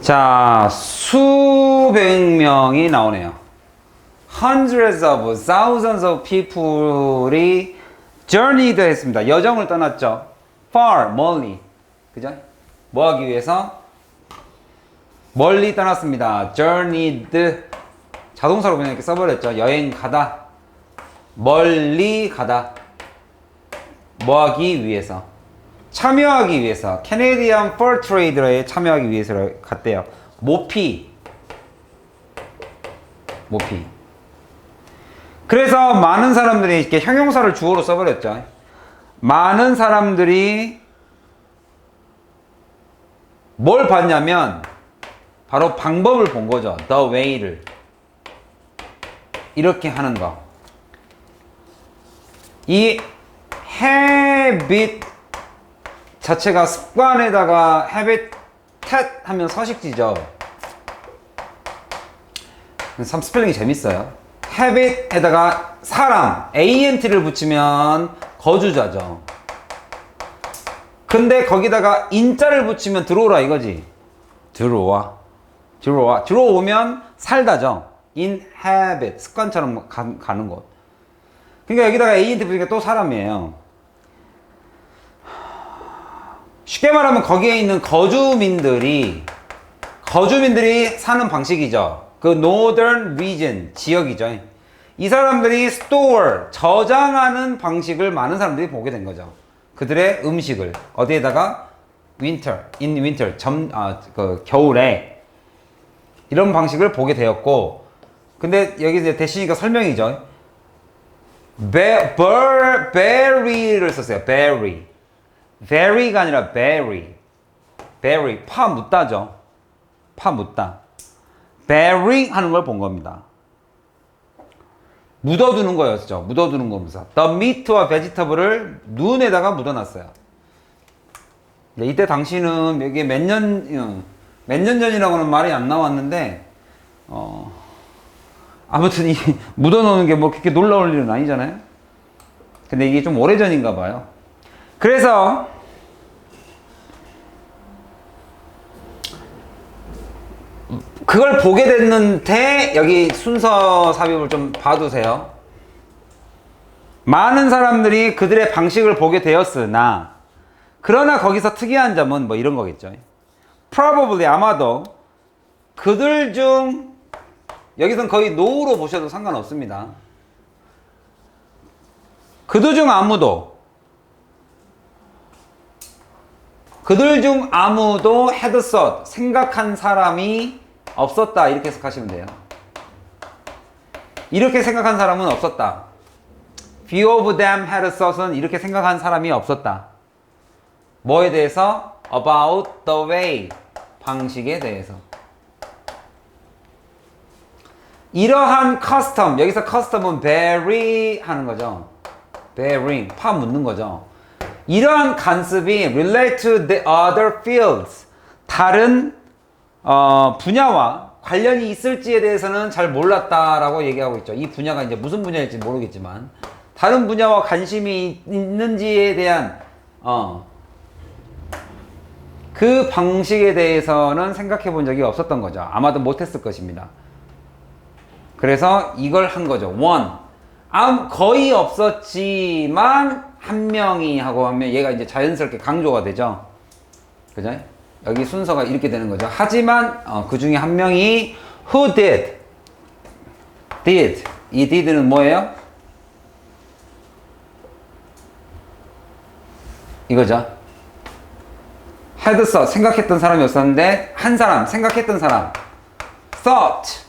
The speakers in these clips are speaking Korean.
자, 수백 명이 나오네요. Hundreds of thousands of people이 journeyed 했습니다. 여정을 떠났죠. far, 멀리. 그죠? 뭐 하기 위해서? 멀리 떠났습니다. journeyed. 자동사로 그냥 이렇게 써버렸죠. 여행 가다. 멀리 가다. 뭐 하기 위해서? 참여하기 위해서. 캐네디안 펄 트레이더에 참여하기 위해서 갔대요. 모피. 모피. 그래서 많은 사람들이 이렇게 형용사를 주어로 써버렸죠. 많은 사람들이 뭘 봤냐면 바로 방법을 본 거죠. The way를. 이렇게 하는 거. 이 habit 자체가 습관에다가 habit tat 하면 서식지죠. 참 스펠링이 재밌어요. habit에다가 사람 ant를 붙이면 거주자죠. 근데 거기다가 인자를 붙이면 들어오라 이거지. 들어와. 들어와. 들어오면 살다죠. inhabit 습관처럼 가, 가는 곳. 그러니까 여기다가 ANT 붙이니까 또 사람이에요. 쉽게 말하면 거기에 있는 거주민들이 거주민들이 사는 방식이죠. 그 northern region 지역이죠. 이 사람들이 store 저장하는 방식을 많은 사람들이 보게 된 거죠. 그들의 음식을 어디에다가 winter in winter 점 아 그 겨울에 이런 방식을 보게 되었고 근데 여기 이제 대신이니까 설명이죠. be, ber, berry를 썼어요. berry. Berry가 아니라 berry. berry. 파 묻다죠. 파 묻다. bury 하는 걸 본 겁니다. 묻어두는 거였죠. 묻어두는 거면서. The meat와 vegetable을 눈에다가 묻어놨어요. 네, 이때 당시는 이게 몇 년, 몇 년 전이라고는 말이 안 나왔는데, 어, 아무튼 이 묻어놓는 게 뭐 그렇게 놀라울 일은 아니잖아요. 근데 이게 좀 오래 전인가 봐요. 그래서 그걸 보게 됐는데 여기 순서 삽입을 좀 봐두세요. 많은 사람들이 그들의 방식을 보게 되었으나 그러나 거기서 특이한 점은 뭐 이런 거겠죠. Probably 아마도 그들 중 여기선 거의 노우로 보셔도 상관없습니다. 그들 중 아무도 그들 중 아무도 thought 생각한 사람이 없었다 이렇게 해석하시면 돼요. 이렇게 생각한 사람은 없었다. Few of them had thought은 이렇게 생각한 사람이 없었다. 뭐에 대해서? About the way 방식에 대해서. 이러한 custom 여기서 custom은 bury 하는 거죠. bearing 파 묻는 거죠. 이러한 간습이 relate to the other fields 다른 어, 분야와 관련이 있을지에 대해서는 잘 몰랐다라고 얘기하고 있죠. 이 분야가 이제 무슨 분야일지 모르겠지만 다른 분야와 관심이 있는지에 대한 어, 그 방식에 대해서는 생각해 본 적이 없었던 거죠. 아마도 못했을 것입니다. 그래서 이걸 한 거죠. one. 암 거의 없었지만 한 명이 하고 하면 얘가 이제 자연스럽게 강조가 되죠. 그죠? 여기 순서가 이렇게 되는 거죠. 하지만 어, 그 중에 한 명이 who did did 이 did는 뭐예요? 이거죠. had 생각했던 사람이었었는데 한 사람 생각했던 사람 thought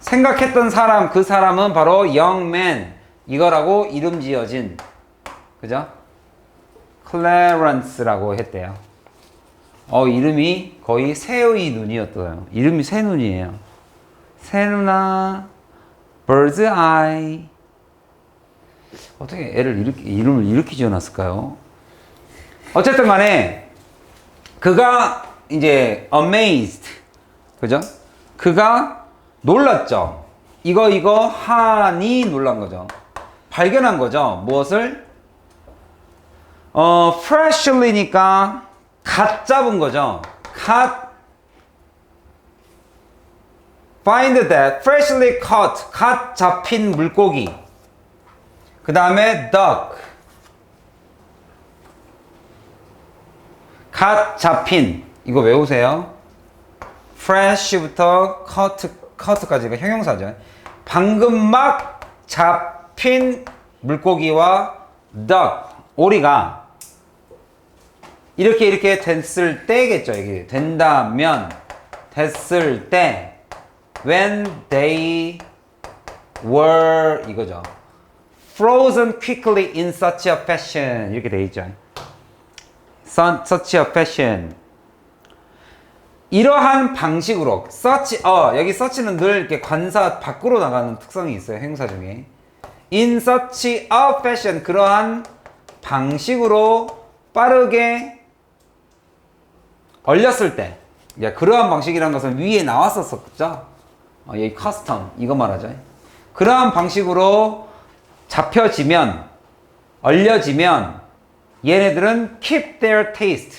생각했던 사람 그 사람은 바로 young man 이거라고 이름 지어진 그죠? 클래런스라고 했대요. 어 이름이 거의 새의 눈이었어요. 이름이 새 눈이에요. 새 누나 bird eye 어떻게 애를 이렇게 이름을 이렇게 지어놨을까요? 어쨌든 간에 그가 이제 amazed 그죠? 그가 놀랐죠. 이거 이거 하니 놀란 거죠. 발견한 거죠. 무엇을? 어, freshly니까 갓 잡은 거죠. cut find that freshly caught 갓 잡힌 물고기. 그 다음에 duck. 갓 잡힌 이거 외우세요. fresh부터 cut cut까지 가 형용사죠. 방금 막 잡힌 물고기와 duck 오리가 이렇게 이렇게 됐을 때겠죠 이게 된다면 됐을 때 when they were 이거죠 frozen quickly in such a fashion 이렇게 돼 있죠 such a fashion 이러한 방식으로 such 어 여기 such는 늘 이렇게 관사 밖으로 나가는 특성이 있어요 행사 중에 in such a fashion 그러한 방식으로 빠르게 얼렸을 때 야, 그러한 방식이라는 것은 위에 나왔었었죠 어, 여기 커스텀 이거 말하죠. 그러한 방식으로 잡혀지면 얼려지면 얘네들은 keep their taste.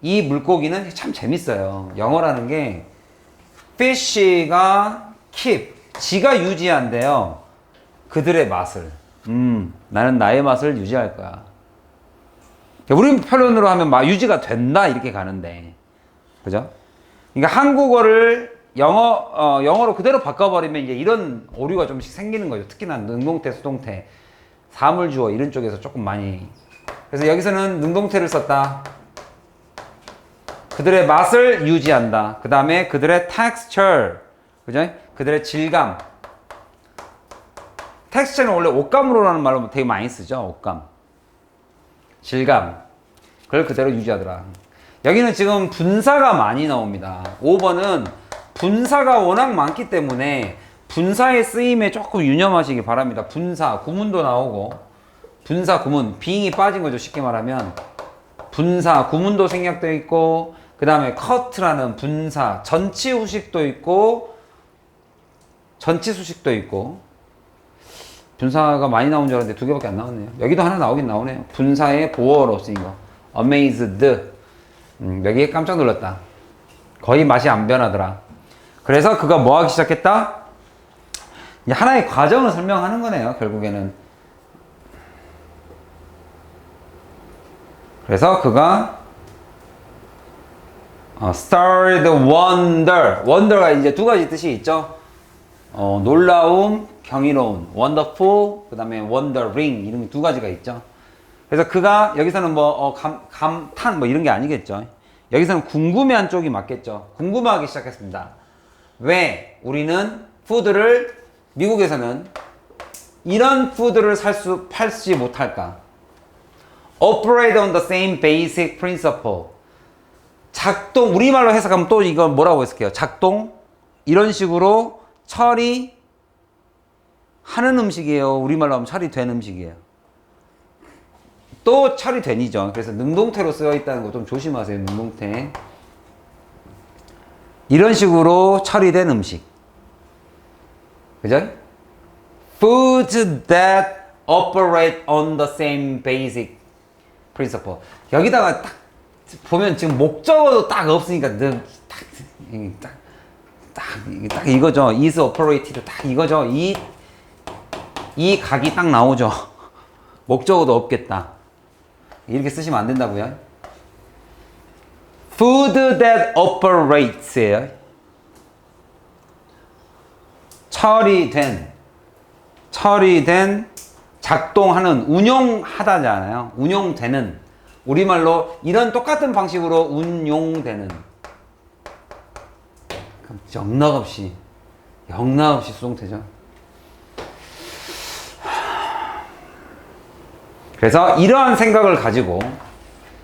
이 물고기는 참 재밌어요. 영어라는 게 fish가 keep 지가 유지한대요. 그들의 맛을. 음 나는 나의 맛을 유지할 거야 우리 표현으로 하면 막 유지가 된다 이렇게 가는데 그죠? 그러니까 한국어를 영어 어, 영어로 그대로 바꿔버리면 이제 이런 오류가 좀씩 생기는 거죠. 특히나 능동태, 수동태, 사물주어 이런 쪽에서 조금 많이. 그래서 여기서는 능동태를 썼다. 그들의 맛을 유지한다. 그 다음에 그들의 texture, 그죠? 그들의 질감. texture는 원래 옷감으로라는 말로 되게 많이 쓰죠. 옷감. 질감. 그걸 그대로 유지하더라. 여기는 지금 분사가 많이 나옵니다. 5번은 분사가 워낙 많기 때문에 분사의 쓰임에 조금 유념하시기 바랍니다. 분사, 구문도 나오고 분사, 구문, 빙이 빠진 거죠. 쉽게 말하면 분사, 구문도 생략되어 있고 그 다음에 커트라는 분사, 전치 후식도 있고 전치 수식도 있고 분사가 많이 나온 줄 알았는데 두 개밖에 안 나왔네요. 여기도 하나 나오긴 나오네요. 분사의 보어로 쓰인 거. amazed. 음, 여기에 깜짝 놀랐다. 거의 맛이 안 변하더라. 그래서 그가 뭐 하기 시작했다? 하나의 과정을 설명하는 거네요, 결국에는. 그래서 그가 어, started wonder. wonder가 이제 두 가지 뜻이 있죠. 어, 놀라움, 경이로운, wonderful, 그 다음에 wondering 이런 두 가지가 있죠. 그래서 그가 여기서는 뭐 어, 감, 감탄 뭐 이런 게 아니겠죠. 여기서는 궁금해한 쪽이 맞겠죠. 궁금하기 시작했습니다. 왜 우리는 푸드를 미국에서는 이런 푸드를 살 수 팔지 못할까? Operate on the same basic principle. 작동 우리말로 해석하면 또 이건 뭐라고 했을게요? 작동 이런 식으로 처리 하는 음식이에요. 우리말로 하면 처리된 음식이에요. 또 처리된이죠. 그래서 능동태로 쓰여 있다는 거 좀 조심하세요. 능동태. 이런 식으로 처리된 음식. 그죠? Foods that operate on the same basic principle. 여기다가 딱 보면 지금 목적어도 딱 없으니까 딱, 딱, 딱, 딱 이거죠. is operated 딱 이거죠. 이, 이 각이 딱 나오죠. 목적어도 없겠다. 이렇게 쓰시면 안 된다고요. Food that operates예요. 처리된, 처리된, 작동하는, 운용하다잖아요. 운용되는. 우리말로 이런 똑같은 방식으로 운용되는. 영락없이, 영락없이 수동태죠. 그래서 이러한 생각을 가지고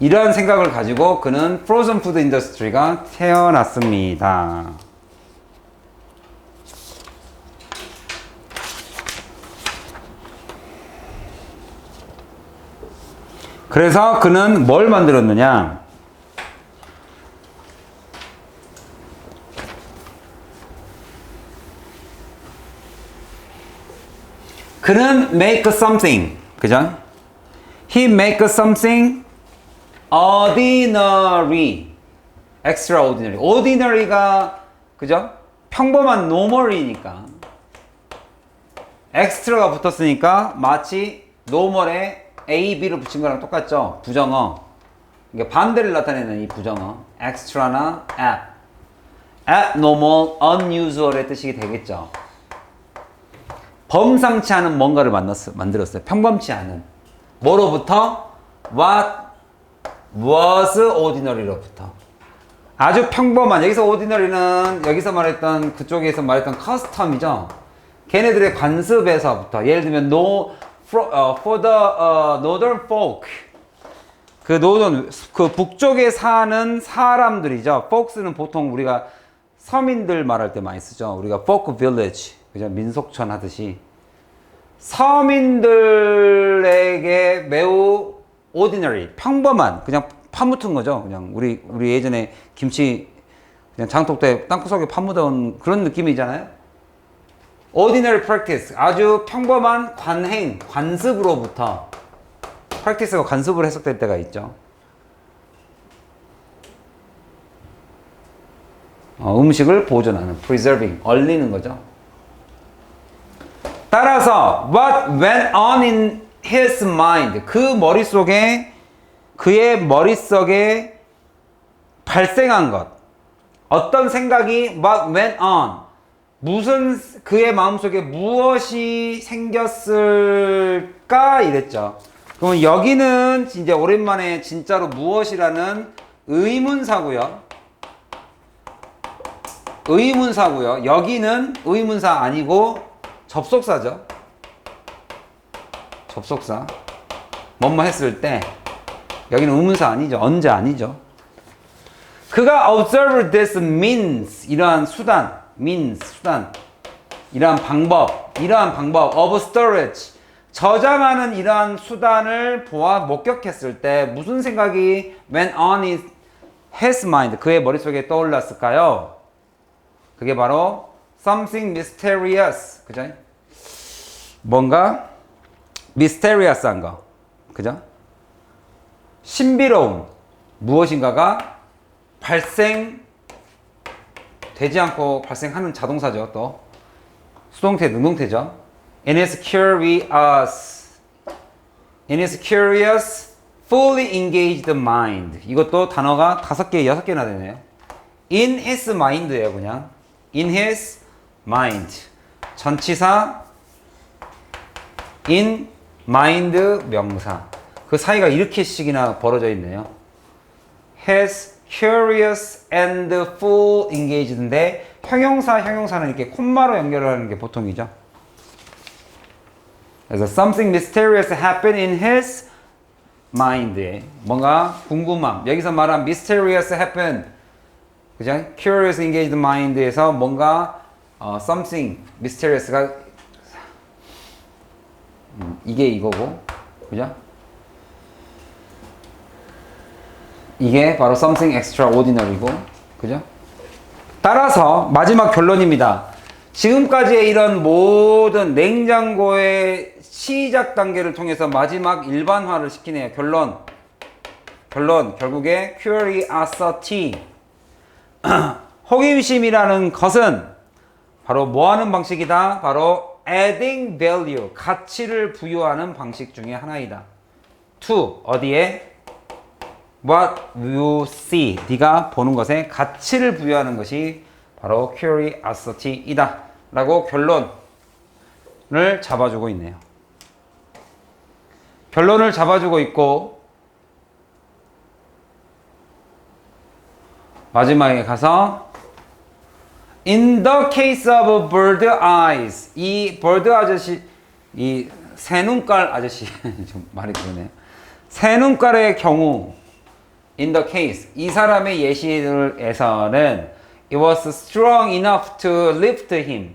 이러한 생각을 가지고 그는 프로즌 푸드 인더스트리가 태어났습니다. 그래서 그는 뭘 만들었느냐? 그는 make something. 그죠? He make something ordinary. extraordinary. ordinary가 그죠? 평범한 normal이니까. extra가 붙었으니까 마치 normal에 a, b를 붙인 거랑 똑같죠? 부정어. 이게 반대를 나타내는 이 부정어. extra나 ab. abnormal, unusual의 뜻이 되겠죠. 범상치 않은 뭔가를 만났어, 만들었어요. 평범치 않은. 뭐로부터? What was ordinary로부터. 아주 평범한, 여기서 ordinary는 여기서 말했던 그쪽에서 말했던 custom이죠. 걔네들의 관습에서부터. 예를 들면, no, for, 어, for the 어, northern folk. 그 노던, 그 북쪽에 사는 사람들이죠. folks는 보통 우리가 서민들 말할 때 많이 쓰죠. 우리가 folk village, 그죠? 민속촌 하듯이. 서민들에게 매우 ordinary, 평범한, 그냥 파묻은 거죠. 그냥 우리, 우리 예전에 김치 그냥 장독대 땅콩 속에 파묻은 그런 느낌이잖아요. ordinary practice, 아주 평범한 관행, 관습으로부터 practice가 관습으로 해석될 때가 있죠. 어, 음식을 보존하는, preserving, 얼리는 거죠. 따라서 what went on in his mind 그 머릿속에 그의 머릿속에 발생한 것 어떤 생각이 what went on 무슨 그의 마음속에 무엇이 생겼을까 이랬죠. 그러면 여기는 이제 오랜만에 진짜로 무엇이라는 의문사고요. 의문사고요. 여기는 의문사 아니고 접속사죠. 접속사. 뭐뭐 했을 때 여기는 의문사 아니죠. 언제 아니죠. 그가 observe this means 이러한 수단, means 수단, 이러한 방법, 이러한 방법 of storage 저장하는 이러한 수단을 보아 목격했을 때 무슨 생각이 went on his mind 그의 머릿속에 떠올랐을까요? 그게 바로 something mysterious. 그죠? 뭔가 mysterious한 거. 그죠? 신비로움. 무엇인가가 발생 되지 않고 발생하는 자동사죠. 또 수동태, 능동태죠. And is curious. And is curious, fully engaged mind. 이것도 단어가 다섯 개, 여섯 개나 되네요. In his mind예요, 그냥. In his mind. 전치사 in mind 명사. 그 사이가 이렇게씩이나 벌어져 있네요. has curious and full engaged인데 형용사 형용사는 이렇게 콤마로 연결하는 게 보통이죠. 그래서 something mysterious happened in his mind. 뭔가 궁금함. 여기서 말한 mysterious happened. 그죠? curious engaged mind에서 뭔가 어, something mysterious가 음, 이게 이거고, 그죠? 이게 바로 something extraordinary고, 그죠? 따라서 마지막 결론입니다. 지금까지의 이런 모든 냉장고의 시작 단계를 통해서 마지막 일반화를 시키네요. 결론. 결론. 결국에 curiosity. 호기심이라는 것은 바로 뭐 하는 방식이다? 바로 adding value, 가치를 부여하는 방식 중에 하나이다. to, 어디에? what you see, 네가 보는 것에 가치를 부여하는 것이 바로 curiosity이다. 라고 결론을 잡아주고 있네요. 결론을 잡아주고 있고 마지막에 가서 In the case of bird eyes 이 bird 아저씨 이 새눈깔 아저씨 좀 말이 그러네요. 새눈깔의 경우 in the case 이 사람의 예시에서는 it was strong enough to lift him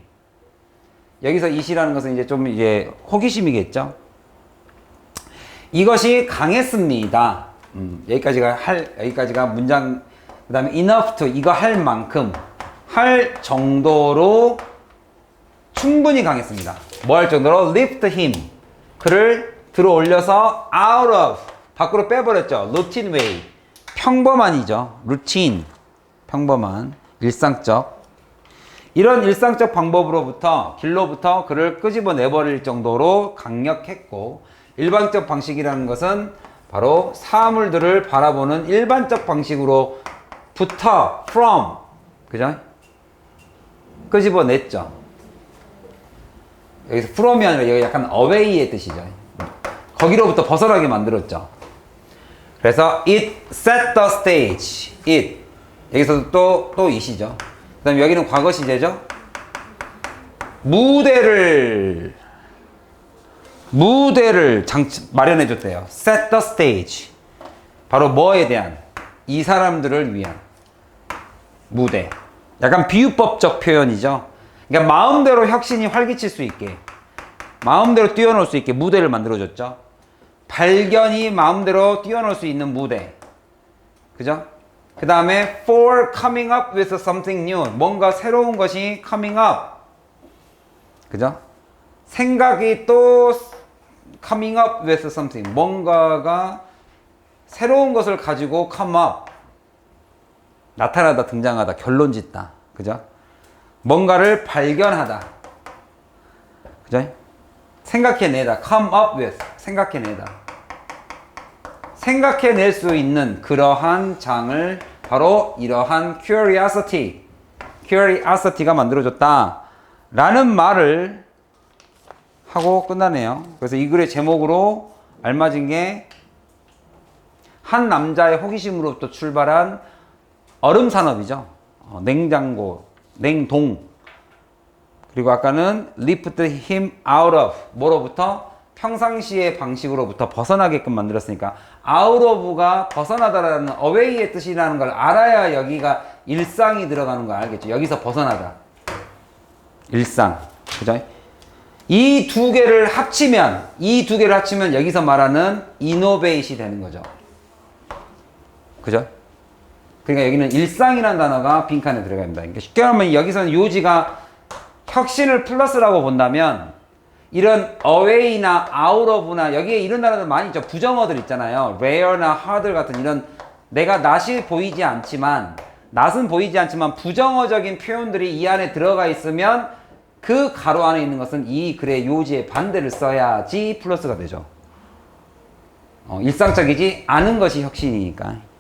여기서 이시라는 것은 이제 좀 이제 호기심이겠죠. 이것이 강했습니다. 음, 여기까지가 할 여기까지가 문장 그다음에 enough to 이거 할 만큼 할 정도로 충분히 강했습니다. 뭐 할 정도로 lift him 그를 들어 올려서 out of 밖으로 빼버렸죠. routine way 평범한이죠. routine 평범한 일상적 이런 일상적 방법으로부터 길로부터 그를 끄집어 내버릴 정도로 강력했고 일반적 방식이라는 것은 바로 사물들을 바라보는 일반적 방식으로부터 from 그죠? 끄집어 냈죠. 여기서 from이 아니라 여기 약간 away의 뜻이죠. 거기로부터 벗어나게 만들었죠. 그래서 it set the stage. it 여기서도 또또 it이죠. 그다음 여기는 과거 시제죠. 무대를 무대를 장 마련해 줬대요. set the stage. 바로 뭐에 대한 이 사람들을 위한 무대. 약간 비유법적 표현이죠. 그러니까 마음대로 혁신이 활기칠 수 있게 마음대로 뛰어놀 수 있게 무대를 만들어 줬죠. 발견이 마음대로 뛰어놀 수 있는 무대. 그죠? 그 다음에 for coming up with something new. 뭔가 새로운 것이 coming up. 그죠? 생각이 또 coming up with something. 뭔가가 새로운 것을 가지고 come up. 나타나다, 등장하다, 결론 짓다. 그죠? 뭔가를 발견하다. 그죠? 생각해내다. come up with. 생각해내다. 생각해낼 수 있는 그러한 장을 바로 이러한 curiosity, curiosity가 만들어졌다. 라는 말을 하고 끝나네요. 그래서 이 글의 제목으로 알맞은 게 한 남자의 호기심으로부터 출발한 얼음 산업이죠. 어, 냉장고, 냉동. 그리고 아까는 lift him out of 뭐로부터 평상시의 방식으로부터 벗어나게끔 만들었으니까 out of가 벗어나다라는 away의 뜻이라는 걸 알아야 여기가 일상이 들어가는 거 알겠죠? 여기서 벗어나다. 일상. 그죠? 이 두 개를 합치면 이 두 개를 합치면 여기서 말하는 이노베이시 되는 거죠. 그죠? 그러니까 여기는 일상이라는 단어가 빈칸에 들어갑니다. 그러니까 쉽게 말하면 여기서는 요지가 혁신을 플러스라고 본다면 이런 out of나 여기에 이런 단어들 많이 있죠. 부정어들 있잖아요. rare나 hard 같은 이런 내가 낯이 보이지 않지만 낯은 보이지 않지만 부정어적인 표현들이 이 안에 들어가 있으면 그 가로 안에 있는 것은 이 글의 요지의 반대를 써야지 플러스가 되죠. 어, 일상적이지 않은 것이 혁신이니까.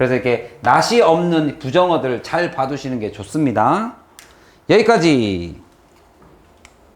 그래서 이렇게 낯이 없는 부정어들 잘 봐두시는 게 좋습니다. 여기까지.